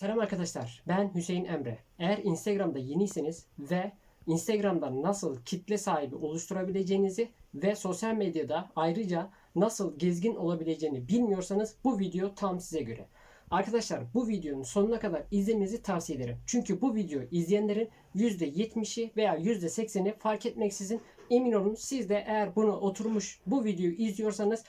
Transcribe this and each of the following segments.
Selam arkadaşlar. Ben Hüseyin Emre. Eğer Instagram'da yeniyseniz ve Instagram'da nasıl kitle sahibi oluşturabileceğinizi ve sosyal medyada ayrıca nasıl gezgin olabileceğini bilmiyorsanız bu video tam size göre. Arkadaşlar bu videonun sonuna kadar izlemenizi tavsiye ederim. Çünkü bu videoyu izleyenlerin %70'i veya %80'i fark etmeksizin emin olun siz de eğer bunu oturmuş bu videoyu izliyorsanız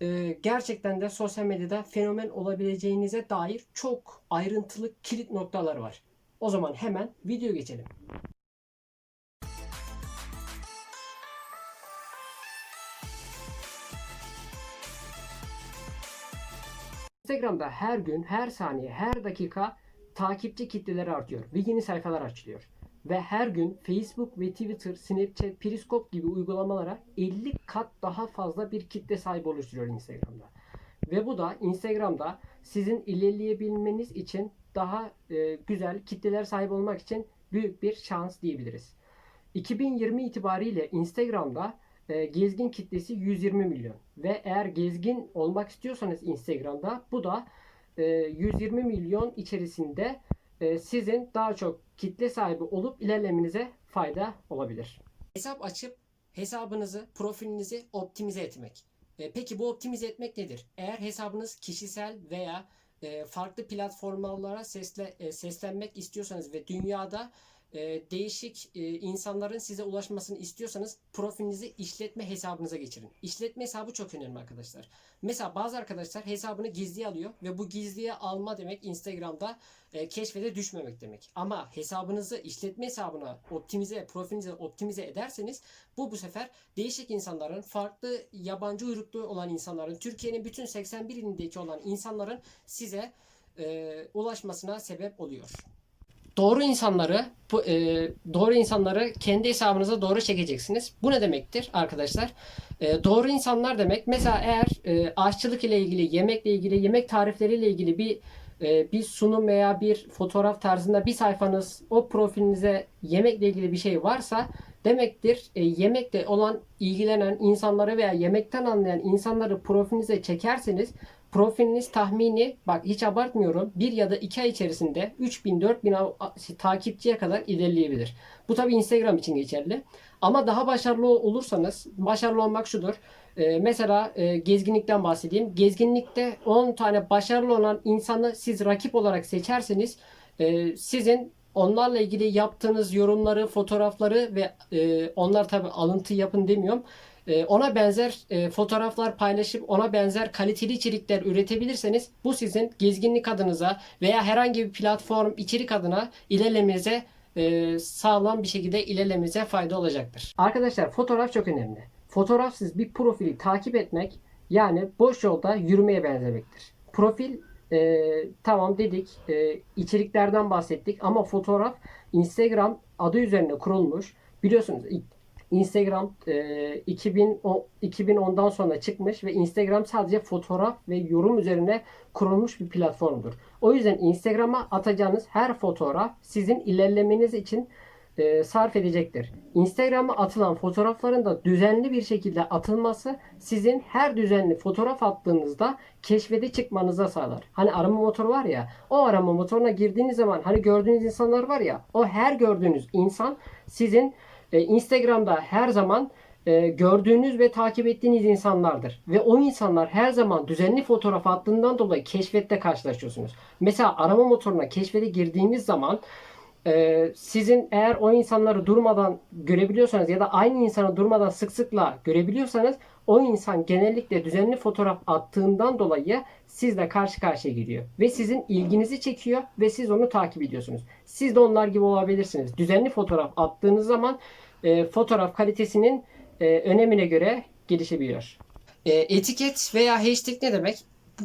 e, gerçekten de sosyal medyada fenomen olabileceğinize dair çok ayrıntılı kilit noktalar var. O zaman hemen video geçelim. Instagram'da her gün, her saniye, her dakika takipçi kitleleri artıyor ve sayfalar açılıyor. Ve her gün Facebook ve Twitter, Snapchat, Periscope gibi uygulamalara 50 kat daha fazla bir kitle sahibi oluşturuyor Instagram'da. Ve bu da Instagram'da sizin ilerleyebilmeniz için daha e, güzel kitleler sahibi olmak için büyük bir şans diyebiliriz. 2020 itibariyle Instagram'da e, gezgin kitlesi 120 milyon ve eğer gezgin olmak istiyorsanız Instagram'da bu da e, 120 milyon içerisinde sizin daha çok kitle sahibi olup ilerlemenize fayda olabilir. Hesap açıp hesabınızı, profilinizi optimize etmek. E, Peki bu optimize etmek nedir? Eğer hesabınız kişisel veya e, farklı platformlara sesle, e, seslenmek istiyorsanız ve dünyada e, değişik e, insanların size ulaşmasını istiyorsanız profilinizi işletme hesabınıza geçirin. İşletme hesabı çok önemli arkadaşlar. Mesela bazı arkadaşlar hesabını gizliye alıyor ve bu gizliye alma demek Instagram'da e, keşfete düşmemek demek. Ama hesabınızı işletme hesabına optimize, profilinizi optimize ederseniz bu bu sefer değişik insanların, farklı yabancı uyruklu olan insanların, Türkiye'nin bütün 81 ilindeki olan insanların size e, ulaşmasına sebep oluyor doğru insanları bu, e, doğru insanları kendi hesabınıza doğru çekeceksiniz. Bu ne demektir arkadaşlar? E, doğru insanlar demek mesela eğer e, aşçılık ile ilgili, yemekle ilgili, yemek tarifleriyle ilgili bir e, bir sunum veya bir fotoğraf tarzında bir sayfanız o profilinize yemekle ilgili bir şey varsa demektir e, yemekle olan ilgilenen insanları veya yemekten anlayan insanları profilinize çekerseniz profiliniz tahmini bak hiç abartmıyorum bir ya da iki ay içerisinde 3000 4000 a- takipçiye kadar ilerleyebilir. Bu tabi Instagram için geçerli. Ama daha başarılı olursanız başarılı olmak şudur. Ee, mesela e, gezginlikten bahsedeyim. Gezginlikte 10 tane başarılı olan insanı siz rakip olarak seçerseniz e, sizin onlarla ilgili yaptığınız yorumları, fotoğrafları ve e, onlar tabi alıntı yapın demiyorum. E, ona benzer e, fotoğraflar paylaşıp ona benzer kaliteli içerikler üretebilirseniz bu sizin gezginlik adınıza veya herhangi bir platform içerik adına ilerlemenize e, sağlam bir şekilde ilerlemenize fayda olacaktır. Arkadaşlar fotoğraf çok önemli. Fotoğrafsız bir profili takip etmek yani boş yolda yürümeye benzemektir. Profil e, tamam dedik e, içeriklerden bahsettik ama fotoğraf Instagram adı üzerine kurulmuş. Biliyorsunuz Instagram e, 2010, 2010'dan sonra çıkmış ve Instagram sadece fotoğraf ve yorum üzerine kurulmuş bir platformdur. O yüzden Instagram'a atacağınız her fotoğraf sizin ilerlemeniz için e, sarf edecektir. Instagram'a atılan fotoğrafların da düzenli bir şekilde atılması sizin her düzenli fotoğraf attığınızda keşfete çıkmanıza sağlar. Hani arama motoru var ya o arama motoruna girdiğiniz zaman hani gördüğünüz insanlar var ya o her gördüğünüz insan sizin e, Instagram'da her zaman e, gördüğünüz ve takip ettiğiniz insanlardır. Ve o insanlar her zaman düzenli fotoğraf attığından dolayı keşfette karşılaşıyorsunuz. Mesela arama motoruna keşfete girdiğimiz zaman e, sizin eğer o insanları durmadan görebiliyorsanız ya da aynı insanı durmadan sık sıkla görebiliyorsanız o insan genellikle düzenli fotoğraf attığından dolayı sizle karşı karşıya geliyor. Ve sizin ilginizi çekiyor ve siz onu takip ediyorsunuz. Siz de onlar gibi olabilirsiniz. Düzenli fotoğraf attığınız zaman e, fotoğraf kalitesinin e, önemine göre gelişebiliyor. E, etiket veya hashtag ne demek?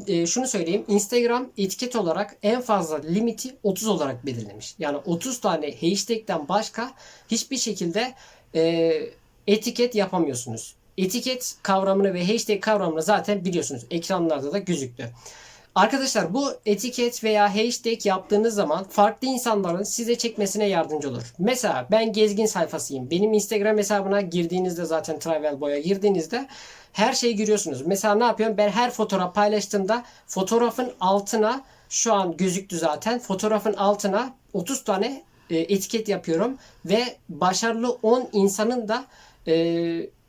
E, şunu söyleyeyim. Instagram etiket olarak en fazla limiti 30 olarak belirlemiş. Yani 30 tane hashtag'ten başka hiçbir şekilde e, etiket yapamıyorsunuz. Etiket kavramını ve hashtag kavramını zaten biliyorsunuz. Ekranlarda da gözüktü. Arkadaşlar bu etiket veya hashtag yaptığınız zaman farklı insanların size çekmesine yardımcı olur. Mesela ben gezgin sayfasıyım. Benim Instagram hesabına girdiğinizde zaten Travel Boy'a girdiğinizde her şeyi görüyorsunuz. Mesela ne yapıyorum? Ben her fotoğraf paylaştığımda fotoğrafın altına Şu an gözüktü zaten. Fotoğrafın altına 30 tane e, etiket yapıyorum ve başarılı 10 insanın da e,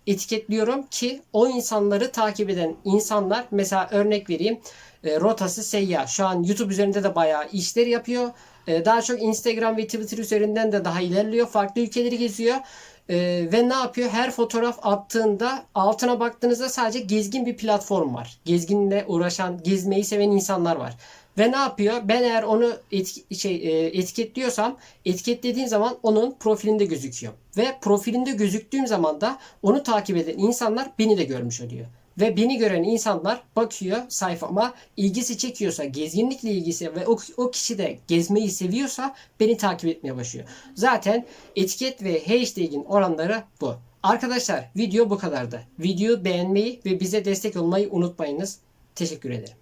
etiketliyorum ki o insanları takip eden insanlar mesela örnek vereyim e, rotası seyyah şu an YouTube üzerinde de bayağı işler yapıyor. E, daha çok Instagram ve Twitter üzerinden de daha ilerliyor. Farklı ülkeleri geziyor. E, ve ne yapıyor? Her fotoğraf attığında altına baktığınızda sadece gezgin bir platform var. Gezginle uğraşan, gezmeyi seven insanlar var. Ve ne yapıyor? Ben eğer onu etki- şey, e, etiketliyorsam etiketlediğim zaman onun profilinde gözüküyor. Ve profilinde gözüktüğüm zaman da onu takip eden insanlar beni de görmüş oluyor. Ve beni gören insanlar bakıyor sayfama ilgisi çekiyorsa gezginlikle ilgisi ve o, o kişi de gezmeyi seviyorsa beni takip etmeye başlıyor. Zaten etiket ve hashtag'in oranları bu. Arkadaşlar video bu kadardı. Videoyu beğenmeyi ve bize destek olmayı unutmayınız. Teşekkür ederim.